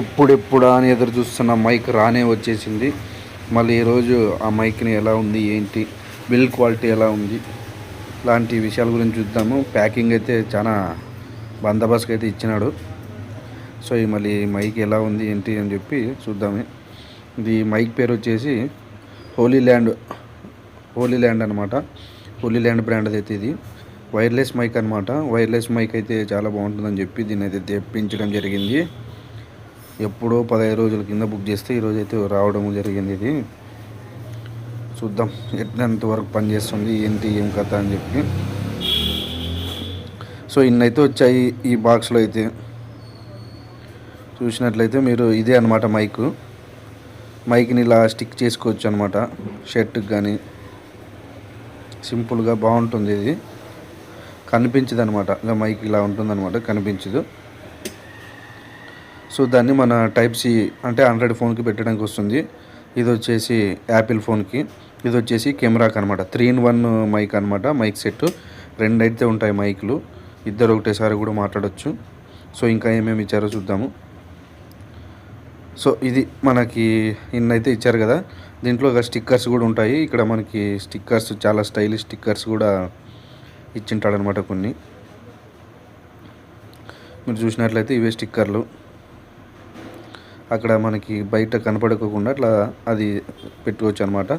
ఎప్పుడెప్పుడా అని ఎదురు చూస్తున్న మైక్ రానే వచ్చేసింది. మళ్ళీ ఈరోజు ఆ మైక్ని ఎలా ఉంది ఏంటి బిల్ క్వాలిటీ ఎలా ఉంది లాంటి విషయాల గురించి చూద్దాము. ప్యాకింగ్ అయితే చాలా బందోబస్తుగా అయితే ఇచ్చినాడు. సో ఈ మళ్ళీ మైక్ ఎలా ఉంది ఏంటి అని చెప్పి చూద్దాము. ఇది మైక్ పేరు వచ్చేసి హోలీ ల్యాండ్ హోలీ ల్యాండ్ అనమాట హోలీ ల్యాండ్ బ్రాండ్ అయితే ఇది. వైర్లెస్ మైక్ అనమాట వైర్లెస్ మైక్ అయితే చాలా బాగుంటుందని చెప్పి దీన్ని అయితే తెప్పించడం జరిగింది. ఎప్పుడో పదహైదు రోజుల కింద బుక్ చేస్తే ఈరోజు అయితే రావడం జరిగింది ఇది. చూద్దాం ఎట్లంత వరకు పనిచేస్తుంది ఏంటి ఏం కథ అని చెప్పి. సో ఇన్నైతే వచ్చాయి ఈ బాక్స్లో అయితే. చూసినట్లయితే మీరు ఇదే అనమాట మైక్. మైక్ని ఇలా స్టిక్ చేసుకోవచ్చు అనమాట షర్ట్కి కానీ. సింపుల్గా బాగుంటుంది ఇది. కనిపించదు అనమాట ఇలా మైక్ ఇలా ఉంటుందన్నమాట కనిపించదు. సో దాన్ని మన టైప్ సి అంటే ఆండ్రాయిడ్ ఫోన్కి పెట్టడానికి వస్తుంది. ఇది వచ్చేసి యాపిల్ ఫోన్కి. ఇది వచ్చేసి కెమెరాకి అనమాట త్రీ ఇన్ వన్ మైక్ అనమాట మైక్ సెట్. రెండు అయితే ఉంటాయి మైక్లు. ఇద్దరు ఒకటేసారి కూడా మాట్లాడొచ్చు. సో ఇంకా ఏమేమి ఇచ్చారో చూద్దాము. సో ఇది మనకి ఇన్నైతే ఇచ్చారు కదా. దీంట్లో ఒక స్టిక్కర్స్ కూడా ఉంటాయి. ఇక్కడ మనకి స్టిక్కర్స్ చాలా స్టైలిష్ స్టిక్కర్స్ కూడా ఇచ్చింటాడనమాట కొన్ని. మీరు చూసినట్లయితే ఇవే స్టిక్కర్లు. అక్కడ మనకి బయట కనపడకుండా అట్లా అది పెట్టుకోవచ్చు అనమాట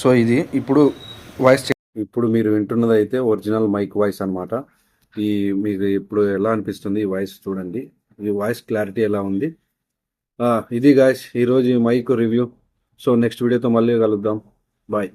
సో ఇది ఇప్పుడు వాయిస్ ఇప్పుడు మీరు వింటున్నది అయితే ఒరిజినల్ మైక్ వాయిస్ అనమాట ఈ మీకు ఇప్పుడు ఎలా అనిపిస్తుంది ఈ వాయిస్ చూడండి. ఈ వాయిస్ క్లారిటీ ఎలా ఉంది? ఇది గాయస్ ఈరోజు ఈ మైక్ రివ్యూ. సో నెక్స్ట్ వీడియోతో మళ్ళీ కలుద్దాం. బాయ్